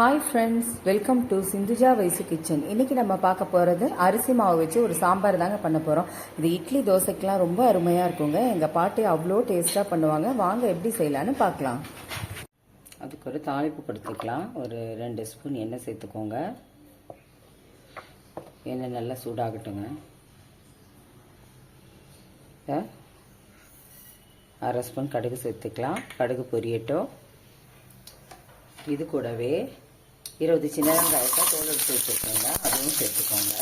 Hi friends welcome to Sindhuja Vaishu kitchen இன்னைக்கு நம்ம பார்க்க போகிறது அரிசி மாவு வச்சு ஒரு சாம்பார் தாங்க பண்ண போகிறோம் இது இட்லி தோசைக்கெலாம் ரொம்ப அருமையாக இருக்குங்க. எங்கள் பாட்டி அவ்வளோ டேஸ்ட்டாக பண்ணுவாங்க. வாங்க எப்படி செய்யலான்னு பார்க்கலாம். அதுக்கு ஒரு தாளிப்பு கொடுத்துக்கலாம். ஒரு ரெண்டு ஸ்பூன் எண்ணெய் சேர்த்துக்கோங்க. எண்ணெய் நல்லா சூடாகட்டுங்க. அரை ஸ்பூன் கடுகு சேர்த்துக்கலாம். கடுகு பொரியட்டும். இது கூடவே இருபது சின்ன வெங்காயத்தை தோல் எடுத்து வச்சுருக்கோங்க. அதுவும் சேர்த்துக்கோங்க.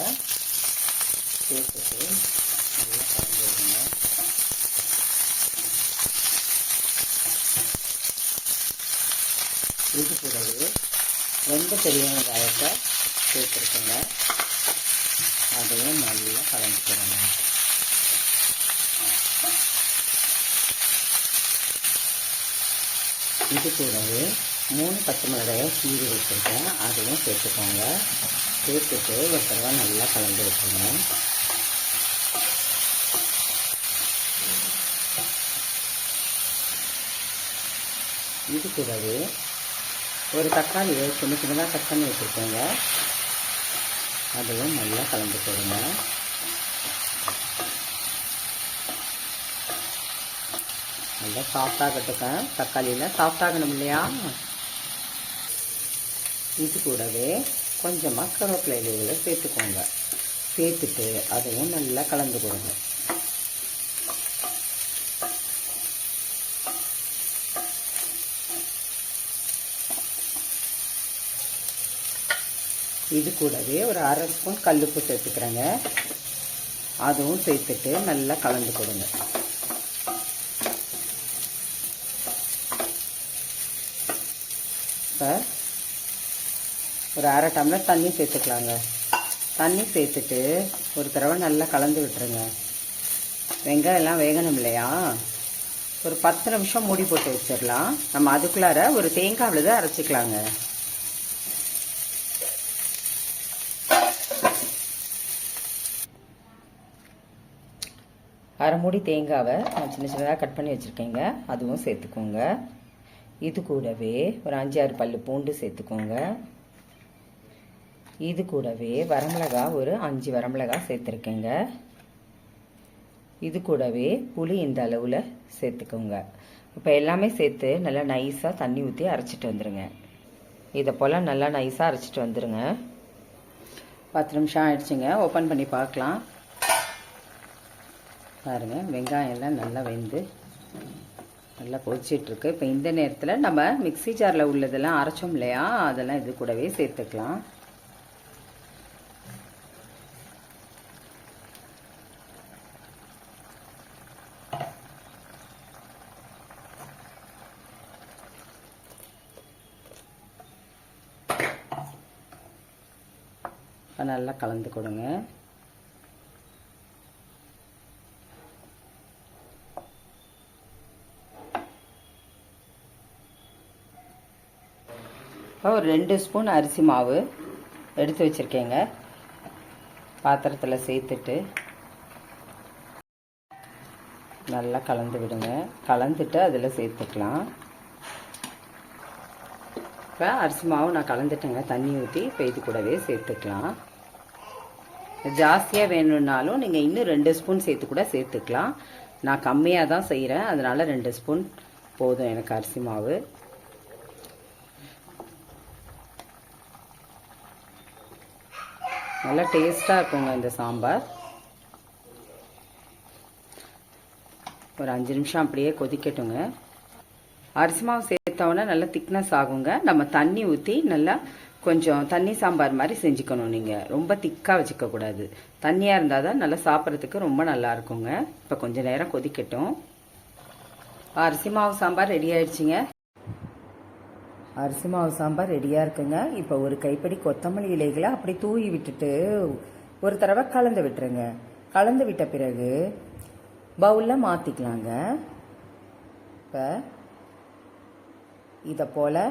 சேர்த்துட்டு நல்லா கலந்து விடுங்க இது கூடவே ரெண்டு பெரிய வெங்காயத்தை சேர்த்துருக்கோங்க. அதையும் நல்லா கலந்துக்கிறோங்க. இது கூடவே மூணு பச்சை மிளகாயை கீறி வச்சுருக்கேன். அதையும் சேர்த்துக்கோங்க. சேர்த்துட்டு ஒரு தடவை நல்லா கலந்து வச்சுங்க இது கூடவே ஒரு தக்காளியை சின்ன சின்னதாக கட் பண்ணி வச்சுருக்கோங்க. அதையும் நல்லா கலந்து போடுங்க. நல்லா சாஃப்டாகட்டுங்க தக்காளியில் சாஃப்டாகணும் இல்லையா? இது கூடவே கொஞ்சமாக கருவேப்பிலை இலைகளை சேர்த்துக்கோங்க. சேர்த்துட்டு அதையும் நல்லா கலந்து கொடுங்க. இது கூடவே ஒரு அரை ஸ்பூன் கல்லுப்பு சேர்த்துக்கிறேங்க. அதுவும் சேர்த்துட்டு நல்லா கலந்து கொடுங்க. இப்போ ஒரு அரை டம்ளர் தண்ணி சேர்த்துக்கலாங்க. தண்ணி சேர்த்துட்டு ஒரு தடவை நல்லா கலந்து விட்டுருங்க. வெங்காயம் எல்லாம் வேகணும் இல்லையா? ஒரு பத்து நிமிஷம் மூடி போட்டு வச்சிடலாம். நம்ம அதுக்குள்ளார ஒரு தேங்காய் விழுத அரைச்சிக்கலாங்க. அரை மூடி தேங்காவை நான் சின்ன சின்னதாக கட் பண்ணி வச்சுருக்கேங்க. அதுவும் சேர்த்துக்கோங்க. இது கூடவே ஒரு அஞ்சு ஆறு பல் பூண்டு சேர்த்துக்கோங்க. இது கூடவே வரமிளகா ஒரு அஞ்சு வரமிளகா சேர்த்துருக்கேங்க. இது கூடவே புளி இந்த அளவில் சேர்த்துக்கோங்க. இப்போ எல்லாமே சேர்த்து நல்லா நைஸாக தண்ணி ஊற்றி அரைச்சிட்டு வந்துடுங்க இதை போல் நல்லா நைஸாக அரைச்சிட்டு வந்துடுங்க பத்து நிமிஷம் ஆயிடுச்சுங்க. ஓப்பன் பண்ணி பார்க்கலாம். பாருங்கள் வெங்காயம் எல்லாம் நல்லா வெந்து நல்லா கொதிச்சிட்ருக்கு இப்போ இந்த நேரத்தில் நம்ம மிக்சி ஜாரில் உள்ளதெல்லாம் அரைச்சோம் இல்லையா? அதெல்லாம் இது கூடவே சேர்த்துக்கலாம். நல்லா கலந்து கொடுங்க இப்போ ஒரு ரெண்டு ஸ்பூன் அரிசி மாவு எடுத்து வச்சுருக்கேங்க. பாத்திரத்தில் சேர்த்துட்டு நல்லா கலந்து விடுங்க. கலந்துட்டு அதில் சேர்த்துக்கலாம். இப்போ அரிசி மாவு நான் கலந்துட்டேங்க. தண்ணி ஊற்றி இப்போ இது கூடவே சேர்த்துக்கலாம். ஜாஸ்தியாக வேணும்னாலும் நீங்கள் இன்னும் ரெண்டு ஸ்பூன் சேர்த்து கூட சேர்த்துக்கலாம். நான் கம்மியாக தான் செய்கிறேன் அதனால் ரெண்டு ஸ்பூன் போதும் எனக்கு அரிசி மாவு. நல்லா டேஸ்ட்டாக இருக்குங்க இந்த சாம்பார். ஒரு அஞ்சு நிமிஷம் அப்படியே கொதிக்கட்டுங்க. அரிசி மாவு சேர்த்தோன்னே நல்லா திக்னஸ் ஆகுங்க. நம்ம தண்ணி ஊற்றி நல்லா கொஞ்சம் தண்ணி சாம்பார் மாதிரி செஞ்சுக்கணும் நீங்கள் ரொம்ப திக்காக வச்சுக்கக்கூடாது. தண்ணியாக இருந்தால் தான் நல்லா சாப்பிட்றதுக்கு ரொம்ப நல்லா இருக்குங்க. இப்போ கொஞ்சம் நேரம் கொதிக்கட்டும். அரிசி மாவு சாம்பார் ரெடி ஆயிடுச்சுங்க. அரிசி மாவு சாம்பார் ரெடியாக இருக்குங்க. இப்போ ஒரு கைப்படி கொத்தமல்லி இலைகளை அப்படி தூவி விட்டுட்டு ஒரு தடவை கலந்து விட்டுருங்க. கலந்து விட்ட பிறகு பவுலில் மாற்றிக்கலாங்க இப்போ இதை போல்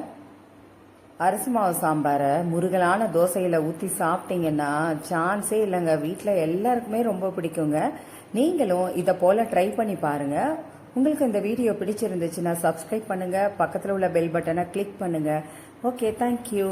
அரிசி மாவு சாம்பாரை முருகலான தோசையில் ஊற்றி சாப்பிட்டீங்கன்னா சான்ஸே இல்லைங்க. வீட்டில் எல்லாருக்குமே ரொம்ப பிடிக்குங்க. நீங்களும் இதை போல் ட்ரை பண்ணி பாருங்கள் உங்களுக்கு இந்த வீடியோ பிடிச்சிருந்துச்சுன்னா சப்ஸ்கிரைப் பண்ணுங்கள் பக்கத்தில் உள்ள பெல் பட்டனை கிளிக் பண்ணுங்கள் ஓகே தேங்க்யூ